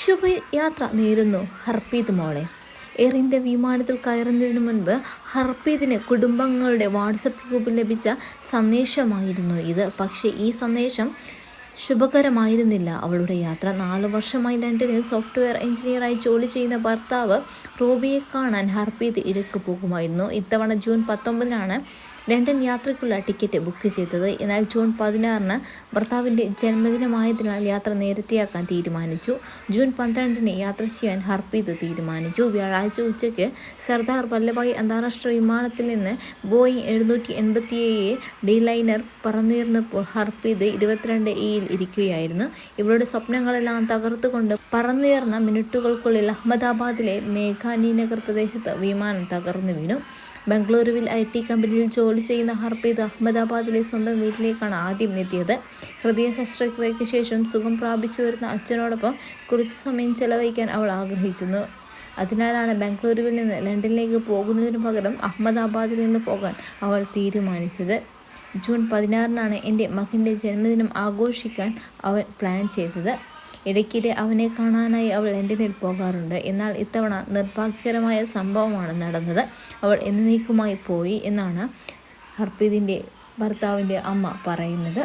ശുഭയാത്ര നേരുന്നു. ഹർപ്രീത് മോളെ air India വിമാനത്തിൽ കയറുന്നതിന് മുൻപ് ഹർപ്രീതിന് കുടുംബങ്ങളുടെ വാട്സപ്പ് ഗ്രൂപ്പിൽ ലഭിച്ച സന്ദേശമായിരുന്നു ഇത്. പക്ഷേ ഈ സന്ദേശം ശുഭകരമായിരുന്നില്ല. അവളുടെ യാത്ര നാല് വർഷമായി ലണ്ടനിൽ സോഫ്റ്റ്വെയർ എഞ്ചിനീയറായി ജോലി ചെയ്യുന്ന ഭർത്താവ് റോബിയെ കാണാൻ ഹർപ്രീത് ഇരക്ക് പോകുമായിരുന്നു. ഇത്തവണ ജൂൺ പത്തൊമ്പതിനാണ് ലണ്ടൻ യാത്രയ്ക്കുള്ള ടിക്കറ്റ് ബുക്ക് ചെയ്തത്. എന്നാൽ ജൂൺ പതിനാറിന് ഭർത്താവിന്റെ ജന്മദിനമായതിനാൽ യാത്ര നേരത്തെയാക്കാൻ തീരുമാനിച്ചു. ജൂൺ പന്ത്രണ്ടിന് യാത്ര ചെയ്യാൻ ഹർപ്രീത് തീരുമാനിച്ചു. വ്യാഴാഴ്ച ഉച്ചയ്ക്ക് സർദാർ വല്ലഭായ് അന്താരാഷ്ട്ര വിമാനത്തിൽ നിന്ന് ബോയിങ് എഴുന്നൂറ്റി എൺപത്തിയേഴ് ഡി ലൈനർ പറന്നുയർന്നപ്പോൾ ഹർപ്രീത് ഇരുപത്തിരണ്ട് ഇയിൽ ഇരിക്കുകയായിരുന്നു. ഇവരുടെ സ്വപ്നങ്ങളെല്ലാം തകർത്തുകൊണ്ട് പറന്നുയർന്ന മിനിറ്റുകൾക്കുള്ളിൽ അഹമ്മദാബാദിലെ മേഘാനി നഗർ പ്രദേശത്ത് വിമാനം തകർന്നു വീണു. ബംഗളൂരുവിൽ ഐ ടി കമ്പനിയിൽ ജോലി ചെയ്യുന്ന ഹർപ്രീത് അഹമ്മദാബാദിലെ സ്വന്തം വീട്ടിലേക്കാണ് ആദ്യം എത്തിയത്. ഹൃദയ ശസ്ത്രക്രിയയ്ക്ക് ശേഷം സുഖം പ്രാപിച്ചു വരുന്ന അച്ഛനോടൊപ്പം കുറച്ചു സമയം ചെലവഴിക്കാൻ അവൾ ആഗ്രഹിച്ചിരുന്നു അതിനാലാണ് ബാംഗ്ലൂരുവിൽ നിന്ന് ലണ്ടനിലേക്ക് പോകുന്നതിന് പകരം അഹമ്മദാബാദിൽ നിന്ന് പോകാൻ അവൾ തീരുമാനിച്ചത്. ജൂൺ പതിനാറിനാണ് എന്റെ മകന്റെ ജന്മദിനം ആഘോഷിക്കാൻ അവൻ പ്ലാൻ ചെയ്തത്. ഇടയ്ക്കിടെ അവനെ കാണാനായി അവൾ ലണ്ടനിൽ പോകാറുണ്ട്. എന്നാൽ ഇത്തവണ നിർഭാഗ്യകരമായ സംഭവമാണ് നടന്നത്. അവൾ എന്നേക്കുമായി പോയി എന്നാണ് ഹർപ്രീതിന്റെ ഭർത്താവിന്റെ അമ്മ പറയുന്നത്.